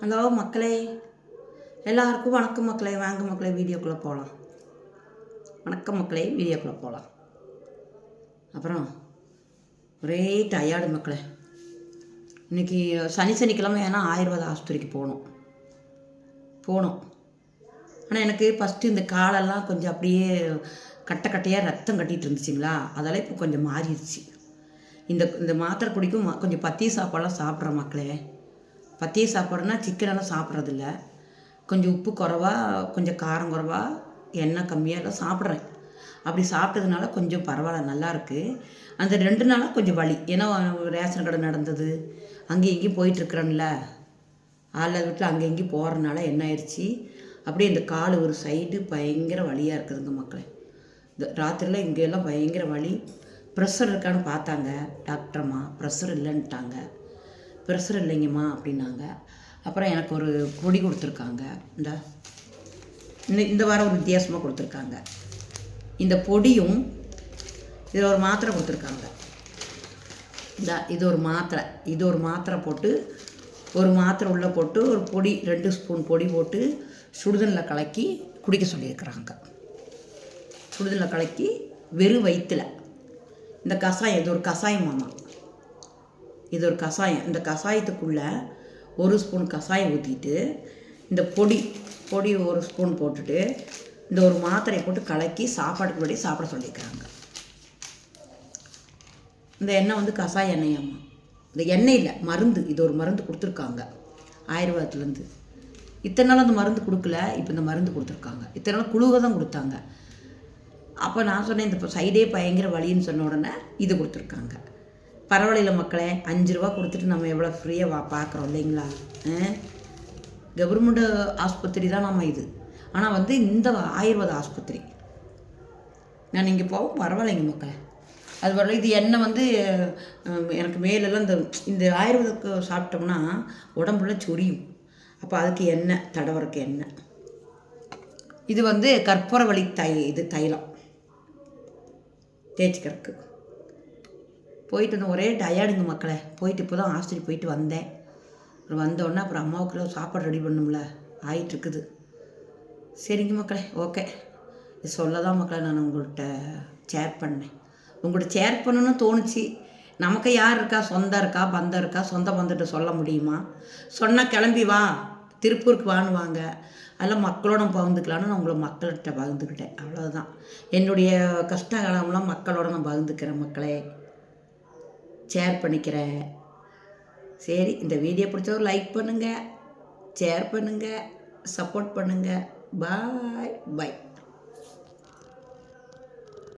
Hello மக்களே எல்லாருக்கும் வணக்கம் மக்களே. வாங்க மக்களே வீடியோக்குள்ளே போகலாம் வணக்கம் மக்களே வீடியோக்குள்ளே போகலாம் அப்புறம் ஒரே டயர்டு மக்களே. இன்னைக்கு சனி சனிக்கிழமை ஏன்னா ஆயுர்வேத ஆஸ்பத்திரிக்கு போகணும். போகணும். ஆனால் எனக்கு ஃபஸ்ட்டு இந்த காலெல்லாம் கொஞ்சம் அப்படியே கட்டை கட்டையாக ரத்தம் கட்டிகிட்டு இருந்துச்சுங்களா? அதெல்லாம் இப்போ கொஞ்சம் மாறிடுச்சு. இந்த இந்த மாத்திரை குடிக்கும் கொஞ்சம் பத்திய சாப்பாடெல்லாம் சாப்பிட்ற மக்களே. பத்திய சாப்பாடுனா சிக்கனெல்லாம் சாப்பிட்றதில்ல. கொஞ்சம் உப்பு குறவாக கொஞ்சம் காரம் குறவாக எண்ணெய் கம்மியாக எல்லாம் சாப்பிட்றேன். அப்படி சாப்பிட்டதுனால கொஞ்சம் பரவாயில்ல நல்லாயிருக்கு அந்த ரெண்டு நாளாக கொஞ்சம் வலி. ஏன்னா ரேஷன் கடை நடந்தது. அங்கேயும் இங்கேயும் போயிட்டுருக்குறேன்ல. ஆள் வீட்டில் அங்கே இங்கேயும் போகிறனால என்ன ஆயிடுச்சு? அப்படியே இந்த கால் ஒரு சைடு பயங்கர வலியாக இருக்குதுங்க மக்களே. இந்த ராத்திரியில் இங்கெல்லாம் பயங்கர வலி. ப்ரெஷர் இருக்கான்னு பார்த்தாங்க. டாக்டர்மா ப்ரெஷர் இல்லைன்ட்டாங்க பிரஷர் இல்லைங்கம்மா அப்படின்னாங்க. அப்புறம் எனக்கு ஒரு பொடி கொடுத்துருக்காங்க. இந்த இந்த வாரம் ஒரு வித்தியாசமாக கொடுத்துருக்காங்க. இந்த பொடியும் இதில் ஒரு மாத்திரை கொடுத்துருக்காங்க. இந்த இது ஒரு மாத்திரை. இது ஒரு மாத்திரை போட்டு ஒரு மாத்திரை உள்ளே போட்டு ஒரு பொடி ரெண்டு ஸ்பூன் பொடி போட்டு சுடுதண்ணில் கலக்கி குடிக்க சொல்லியிருக்கிறாங்க. சுடுதண்ணில் கலக்கி வெறும் வயிற்றில் இந்த கஷாயம் இது ஒரு கஷாயம் மாமா இது ஒரு கஷாயம் இந்த கஷாயத்துக்குள்ளே ஒரு ஸ்பூன் கஷாயம் ஊற்றிட்டு இந்த பொடி பொடி ஒரு ஸ்பூன் போட்டுட்டு இந்த ஒரு மாத்திரையை போட்டு கலக்கி சாப்பாட்டுக்கு முன்னாடி சாப்பிட சொல்லியிருக்கிறாங்க. இந்த எண்ணெய் வந்து கஷாய எண்ணெயாம்மா இந்த எண்ணெய் இல்லை மருந்து. இது ஒரு மருந்து கொடுத்துருக்காங்க. ஆயுர்வேதத்துலேருந்து. இத்தனை நாள் அந்த மருந்து கொடுக்கல இப்போ இந்த மருந்து கொடுத்துருக்காங்க. இத்தனை நாள் குழுவை தான் கொடுத்தாங்க. அப்போ நான் சொன்னேன் இந்த சைடே பயங்கர வலின்னு சொன்ன உடனே இது கொடுத்துருக்காங்க. பரவாயில்ல மக்களே அஞ்சு ரூபா கொடுத்துட்டு நம்ம எவ்வளோ ஃப்ரீயாக வா பார்க்குறோம் இல்லைங்களா? கவர்மெண்ட் ஆஸ்பத்திரி தான் நம்ம இது. ஆனால் வந்து இந்த ஆயுர்வேத ஆஸ்பத்திரி. நான் இங்கே போவோம் பரவாயில்லைங்க மக்களே. அது வர இது எண்ணெய் வந்து எனக்கு மேலெல்லாம் இந்த இந்த ஆயுர்வேதக்கு சாப்பிட்டோம்னா உடம்புல சொரியும். அப்போ அதுக்கு எண்ணெய் தடவருக்கு எண்ணெய் இது வந்து கற்பூரவள்ளி தை இது தைலம். தேய்ச்சிக்கிறதுக்கு. போயிட்டு வந்து ஒரே டயர்டுங்க மக்களே. போயிட்டு இப்போ தான் ஆஸ்பத்திரி போயிட்டு வந்தேன். அப்புறம் வந்தோடனே அப்புறம் அம்மாவுக்குள்ள சாப்பாடு ரெடி பண்ணும்ல ஆயிட்டுருக்குது. சரிங்க மக்களே ஓகே இது சொல்ல தான் மக்களே நான் உங்கள்கிட்ட ஷேர் பண்ணேன். உங்கள்கிட்ட ஷேர் பண்ணணும்னு தோணுச்சு. நமக்கு யார் இருக்கா? சொந்தம் இருக்கா? பந்தம் இருக்கா? சொந்த பந்தத்தை சொல்ல முடியுமா? சொன்னால் கிளம்பி வா. திருப்பூருக்கு வாங்குவாங்க அதெல்லாம் மக்களோட பகிர்ந்துக்கலான்னு நான் உங்களை மக்கள்கிட்ட பகிர்ந்துக்கிட்டேன். அவ்வளோதான் என்னுடைய கஷ்ட காலம்லாம் மக்களோட நான் பகிர்ந்துக்கிறேன் மக்களே. ஷேர் பண்ணிக்கிறேன் சரி இந்த வீடியோ பிடிச்சவர் லைக் பண்ணுங்கள் ஷேர் பண்ணுங்கள் சப்போர்ட் பண்ணுங்கள் பாய் பாய்